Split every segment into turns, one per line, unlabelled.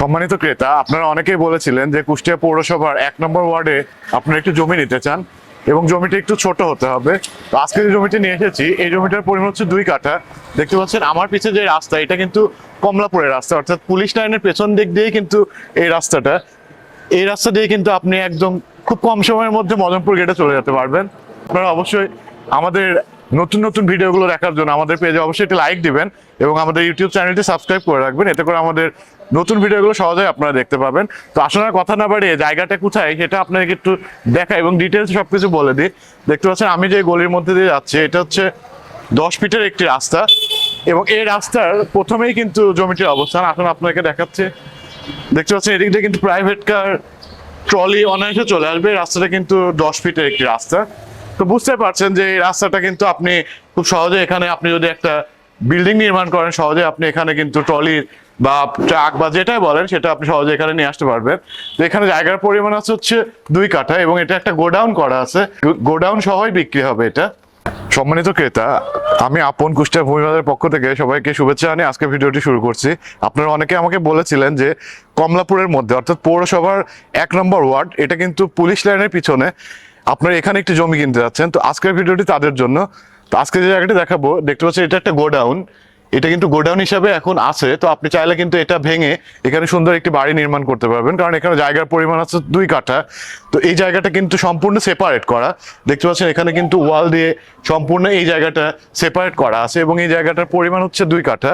সম্মানিত ক্রেতা, আপনারা অনেকেই বলেছিলেন যে কুষ্টিয়া পৌরসভার এক নম্বর ওয়ার্ডে আপনারা একটু জমি নিতে চান এবং জমিটা একটু ছোট হতে হবে। তো আজকে যে জমিটি নিয়ে এসেছি, এই জমিটার পরিমাণ হচ্ছে দুই কাঠা। দেখতে পাচ্ছেন, আমার পিছে যে রাস্তা, এটা কিন্তু কমলাপুরের রাস্তা, অর্থাৎ পুলিশ লাইনের পেছন দিক দিয়েই কিন্তু এই রাস্তাটা। এই রাস্তা দিয়ে কিন্তু আপনি একদম খুব কম সময়ের মধ্যে মদনপুর গেটে চলে যেতে পারবেন। আপনারা অবশ্যই আমাদের নতুন নতুন ভিডিওগুলো দেখার জন্য আমাদের পেজে অবশ্যই একটি লাইক দিবেন এবং আমাদের ইউটিউব চ্যানেলটি সাবস্ক্রাইব করে রাখবেন। এতে করে আমাদের নতুন ভিডিওগুলো সহজেই আপনারা দেখতে পাবেন। তো আসলে কথা না বাড়িয়ে জায়গাটা কোথায় সেটা আপনাকে একটু দেখা এবং ডিটেলস সবকিছু বলে দিই। দেখতে পাচ্ছেন আমি যে গলির মধ্যে দিয়ে যাচ্ছি, এটা হচ্ছে দশ ফিটের একটি রাস্তা এবং এই রাস্তার প্রথমেই কিন্তু জমিটির অবস্থান। এখন আপনাকে দেখাচ্ছে। দেখতে পাচ্ছেন এদিক দিয়ে কিন্তু প্রাইভেট কার ট্রলি অনায়াসে চলে আসবে। রাস্তাটা কিন্তু দশ ফিটের একটি রাস্তা। তো বুঝতে পারছেন যে এই রাস্তাটা কিন্তু আপনি খুব সহজে এখানে আপনি যদি একটা বিল্ডিং নির্মাণ করেন, সহজে আপনি এখানে কিন্তু ট্রলি বা ট্রাক বা যেটাই বলেন, সেটা আপনি সহজে এখানে নিয়ে আসতে পারবেন। তো এখানে জায়গার পরিমাণ আছে হচ্ছে দুই কাঠা এবং এটা একটা গোডাউন করা আছে। গোডাউন সহই বিক্রি হবে এটা। সম্মানিত ক্রেতা, আমি আপন কুষ্টিয়া ভূমিবাদের পক্ষ থেকে সবাইকে শুভেচ্ছা জানিয়ে আজকে ভিডিওটি শুরু করছি। আপনারা অনেকে আমাকে বলেছিলেন যে কমলাপুরের মধ্যে, অর্থাৎ পৌরসভার এক নম্বর ওয়ার্ড, এটা কিন্তু পুলিশ লাইনের পিছনে আপনারা এখানে একটি জমি কিনতে যাচ্ছেন। তো আজকের ভিডিওটি তাদের জন্য। তো আজকে যে জায়গাটি দেখাবো, দেখতে পাচ্ছি এটা একটা গোডাউন। এটা কিন্তু গোডাউন হিসাবে এখন আছে, তো আপনি চাইলে কিন্তু এটা ভেঙে এখানে সুন্দর একটি বাড়ি নির্মাণ করতে পারবেন, কারণ এখানে জায়গার পরিমাণ আছে দুই কাঠা। তো এই জায়গাটা কিন্তু সম্পূর্ণ সেপারেট করা। দেখতে পাচ্ছেন, এখানে কিন্তু ওয়াল দিয়ে সম্পূর্ণ এই জায়গাটা সেপারেট করা আছে এবং এই জায়গাটার পরিমাণ হচ্ছে দুই কাঠা।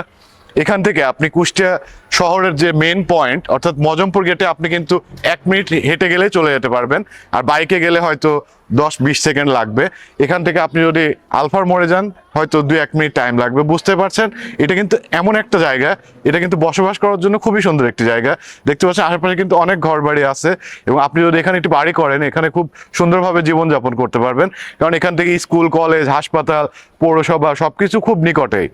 এখান থেকে আপনি কুষ্টিয়া শহরের যে মেন পয়েন্ট অর্থাৎ মজমপুর গেটে আপনি কিন্তু এক মিনিট হেঁটে গেলে চলে যেতে পারবেন। আর বাইকে গেলে হয়তো দশ বিশ সেকেন্ড লাগবে। এখান থেকে আপনি যদি আলফার মোড়ে যান, হয়তো দুই এক মিনিট টাইম লাগবে। বুঝতে পারছেন? এটা কিন্তু এমন একটা জায়গা। এটা কিন্তু বসবাস করার জন্য খুবই সুন্দর একটি জায়গা। দেখতে পাচ্ছেন, আশেপাশে কিন্তু অনেক ঘর বাড়ি আছে। এবং আপনি যদি এখানে একটি বাড়ি করেন, এখানে খুব সুন্দরভাবে জীবনযাপন করতে পারবেন। কারণ এখান থেকে স্কুল, কলেজ, হাসপাতাল, পৌরসভা সবকিছু খুব নিকটেই।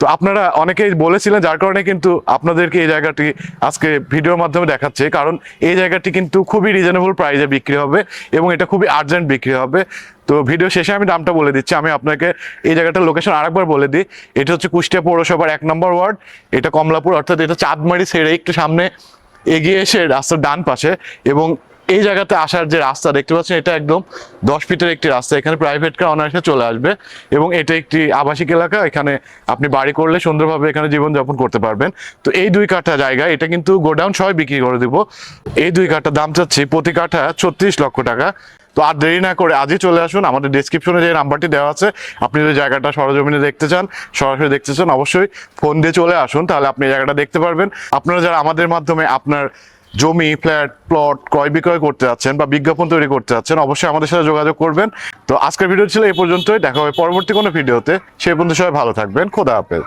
তো আপনারা অনেকেই বলেছিলেন, যার কারণে কিন্তু আপনাদেরকে এই জায়গাটি আজকে ভিডিওর মাধ্যমে দেখাচ্ছে। কারণ এই জায়গাটি কিন্তু খুবই রিজনেবল প্রাইজে বিক্রি হবে এবং এটা খুবই আর্জেন্ট বিক্রি হবে। তো ভিডিও শেষে আমি দামটা বলে দিচ্ছি। আমি আপনাকে এই জায়গাটার লোকেশন আরেকবার বলে দিই। এটা হচ্ছে কুষ্টিয়া পৌরসভার এক নম্বর ওয়ার্ড। এটা কমলাপুর, অর্থাৎ এটা চাঁদমারি ছেড়ে একটু সামনে এগিয়ে এসে রাস্তার ডান পাশে এবং এই জায়গাতে আসার যে রাস্তা, দেখতে পাচ্ছেন এটা একদম দশ ফিটের একটি রাস্তা। এখানে প্রাইভেট কার অনায়াসে চলে আসবে এবং এটা একটি আবাসিক এলাকা। এখানে আপনি বাড়ি করলে সুন্দরভাবে এখানে জীবনযাপন করতে পারবেন। তো এই দুই কাঠা জায়গা, এটা কিন্তু গোডাউন সবাই বিক্রি করে দিব। এই দুই কাঠা দাম চাচ্ছি প্রতি কাঠা ছত্রিশ লক্ষ টাকা। তো আর দেরি না করে আজই চলে আসুন। আমাদের ডিসক্রিপশনে যে নাম্বারটি দেওয়া আছে, আপনি যদি জায়গাটা সরজমিনে দেখতে চান, সরাসরি দেখতে চান, অবশ্যই ফোন দিয়ে চলে আসুন। তাহলে আপনি জায়গাটা দেখতে পারবেন। আপনারা যারা আমাদের মাধ্যমে আপনার জমি, ফ্ল্যাট, প্লট ক্রয় বিক্রয় করতে যাচ্ছেন বা বিজ্ঞাপন তৈরি করতে যাচ্ছেন, অবশ্যই আমাদের সাথে যোগাযোগ করবেন। তো আজকের ভিডিও ছিল এই পর্যন্তই। দেখা হবে পরবর্তী কোনো ভিডিওতে সেই পর্যন্ত সবাই ভালো থাকবেন। খোদা হাফেজ।